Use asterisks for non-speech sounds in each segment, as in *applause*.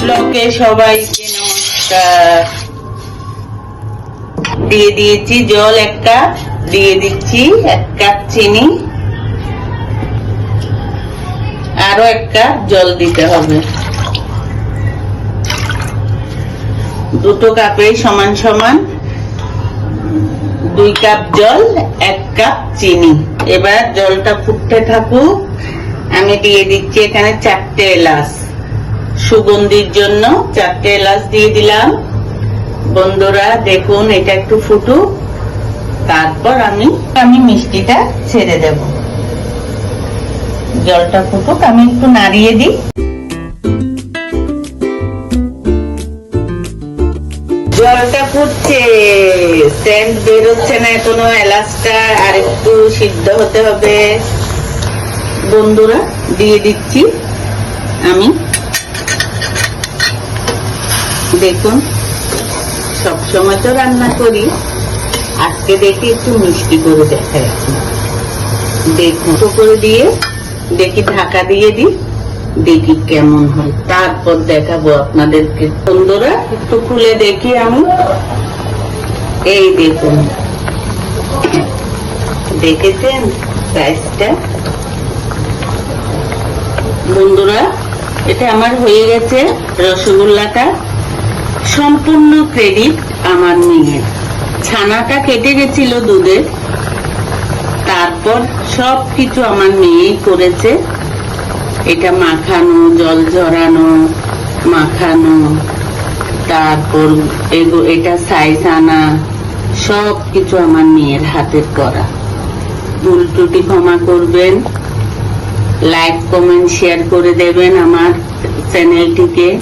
ব্লকে সবাইকে নমস্কার। দিয়ে দিয়েছি জল এক কাপ দিয়ে দিচ্ছি এক কাপ চিনি। আরও এক কাপ জল দিতে হবে। দুটো কাপে সমান সমান দুই কাপ জল, এক কাপ চিনি। এবার জলটা ফুটতে থাকুক। আমি দিয়ে দিচ্ছি এখানে চারটে এলাচ। সুগন্ধির জন্য চারটে এলাচ দিয়ে দিলাম। বন্ধুরা, দেখুন, এটা একটু ফুটুক তারপর আমি আমি মিষ্টিটা ছেড়ে দেব। জলটা ফুটুক, আমি একটু নাড়িয়ে দিই। জলটা ফুটছে। সেন্ট বেরোচ্ছে না এখনও এলাচটা, আর একটু সিদ্ধ হতে হবে। বন্ধুরা, দিয়ে দিচ্ছি আমি। দেখুন সবসময় তো রান্না করি, আজকে দেখি একটু মিষ্টি করে দেখা যাচ্ছে। দেখুন করে দিয়ে দেখি ঢাকা দিয়ে দিই, দেখি কেমন হয়। তারপর দেখাবো আপনাদেরকে। বন্ধুরা, একটু খুলে দেখি আমি। এই দেখুন। দেখেছেন সাইজটা বন্ধুরা, এটা আমার হয়ে গেছে রসগোল্লাটা। সম্পূর্ণ ক্রেডিট আমার মেয়ের ছানাটা কেটে গেছিল দুধের তারপর সব কিছু আমার মেয়েই করেছে। এটা মাখানো, জল ঝরানো, মাখানো, তারপর এগো- এটা সাইজ আনা সব কিছু আমার মেয়ের হাতের করা। ভুল ত্রুটি ক্ষমা করবেন। লাইক কমেন্ট শেয়ার করে দেবেন আমার চ্যানেলটিকে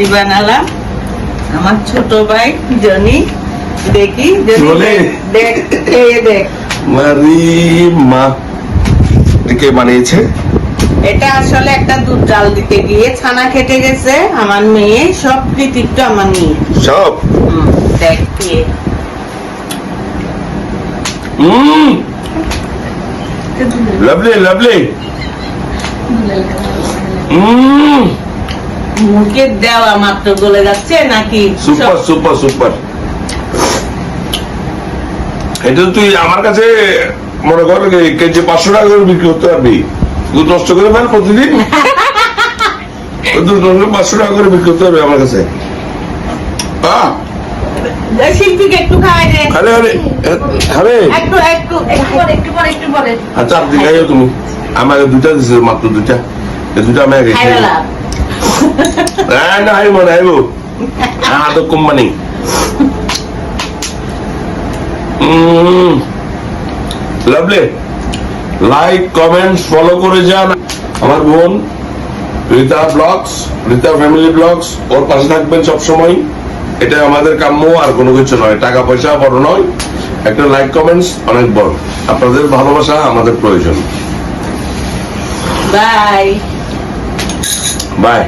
মিষ্টি বানালাম আমার ছোট ভাই জনি দেখি। দেখ খেয়ে দেখ। মারি মা। কে বানিয়েছে? এটা আসলে একটা দুধ জাল দিতে গিয়ে ছানা খেটে গেছে। আমার মেয়ে সব কৃতিত্ব আমার মেয়ে সব? দেখ খেয়ে হুম। Lovely lovely. হুম। মুখে দেওয়া মাত্র গলে যাচ্ছে নাকি সুপার সুপার সুপার এটা তুই আমার কাছে মনে কর কেজি পাঁচশো টাকা করে বিক্রি করতে পারবি। দুধ নষ্ট করে ফেল প্রতিদিন। *laughs* দুধ নষ্ট পাঁচশো টাকা করে বিক্রি করতে পারবি আমার কাছে। আচ্ছা আপনি খাইও তুমি। আমাকে দুটা দিছে মাত্র দুটা দুটা আমি না না হাইব না হাইব তো company lovely like comments follow করে যান আমার বোন Rita blogs Rita family blogs ওর পাশে থাকবেন সব সময়। এটা আমাদের কাম্য আর কোনো কিছু নয়। টাকা পয়সা বড় নয়। একটা লাইক কমেন্টস অনেক বড়। আপনাদের ভালোবাসা আমাদের প্রয়োজন। Bye bye